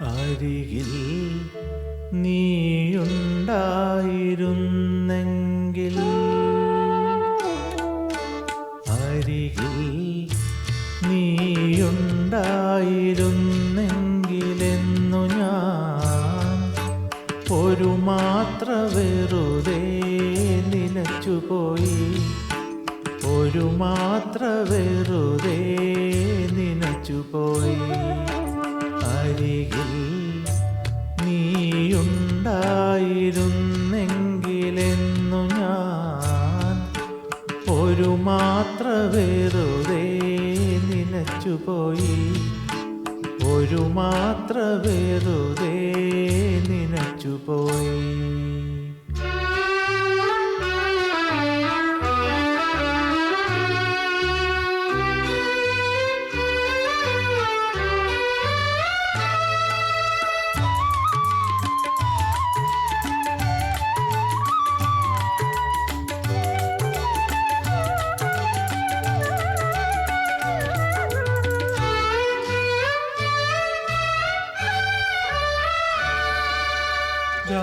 അരികിൽ നീയുണ്ടായിരുന്നെങ്കിൽ അരികിൽ നീയുണ്ടായിരുന്നെങ്കിലെന്നു ഞാൻ ഒരു മാത്ര വെറുതെ നിലച്ചുപോയി. ഒരു മാത്ര വെറുതെ നിലച്ചുപോയി. മാത്ര വെറുതെ നിലച്ചുപോയി ഒരു മാത്ര വെറുതെ നിലച്ചുപോയി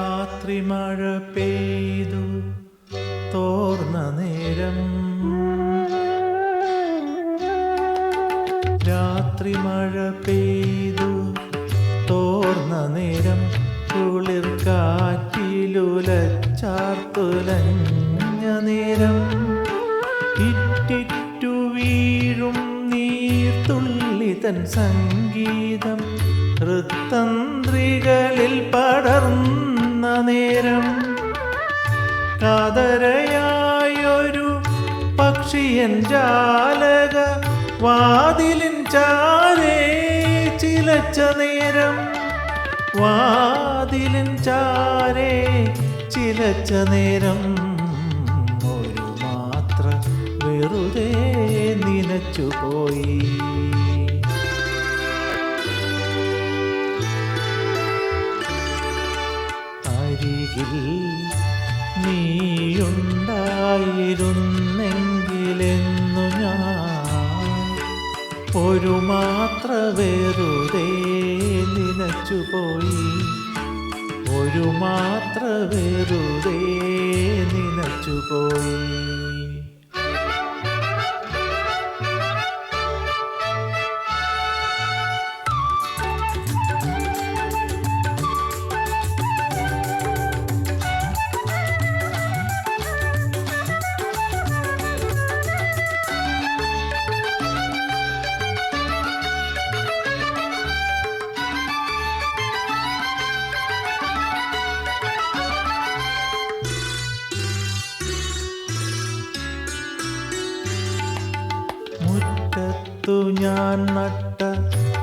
രാത്രി മഴ പെയ്തു തോർന്ന നേരം. രാത്രി മഴ പെയ്തു തോർന്ന നേരം. കുളിർ കാറ്റിലുലച്ചാർത്തുലഞ്ഞ നേരം. ഇറ്റിറ്റു വീഴും നീർത്തുള്ളി തൻ സംഗീതം. ഹൃത്തന്ത്രികളിൽ പടർന്ന നേരം കാതരയായൊരു പക്ഷിയൻ ജാലക വാതിലിൻ ചാരേ ചിലച്ച നേരം വാതിലിൻ ചാരേ ചിലച്ച നേരം ഒരു മാത്ര വെറുതെ നിനച്ചുപോയി അരികിൽ നീയുണ്ടായിരുന്നെങ്കിലെന്നു ഞാൻ ഒരു മാത്ര വെറുതെ നിനച്ചുപോയി. ഒരു മാത്ര വെറുതെ നിനച്ചുപോയി. മുറ്റത്തു ഞാൻ നട്ട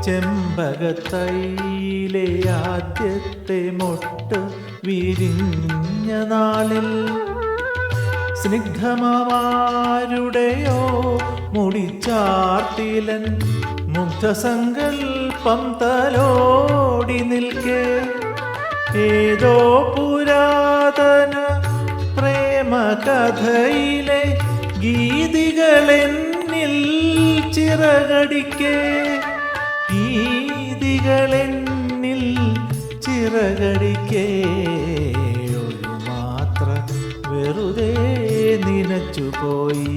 ചെമ്പകത്തൈയിലെ ആദ്യത്തെ മൊട്ട് വിരിഞ്ഞ നാളിൽ. സ്നിഗ്ധമാരുടെയോ മുടിച്ചാർത്തിലൻ മുഗ്ധസങ്കൽപ്പം തലോടി നിൽക്കേ. ഏതോ പുരാതന പ്രേമകഥയിലെ ഗീതികളെന്നിൽ ചിറകടിക്കേ ഗീതികളെന്നിൽ ചിറകടിക്കേ. ഒരു മാത്ര വെറുതെ നിനച്ചുപോയി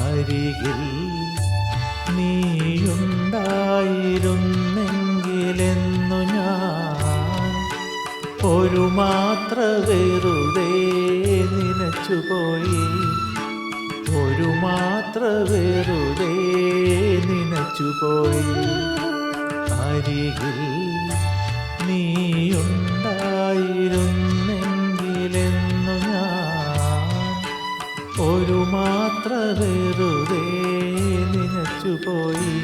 അരികിൽ നീയുണ്ടായിരുന്നെങ്കിലെന്നു ഒരു മാത്ര വെറുതെ നിനച്ചുപോയി. ഒരു മാത്ര വെറുതെ നിനച്ചുപോയി. അരികിൽ നീയുണ്ടായിരുന്നെങ്കിലെന്നു ഞാൻ ഒരു മാത്ര വെറുതെ നിനച്ചുപോയി.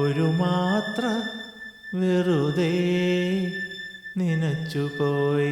ഒരു മാത്ര വെറുതെ നിനച്ചുപോയി.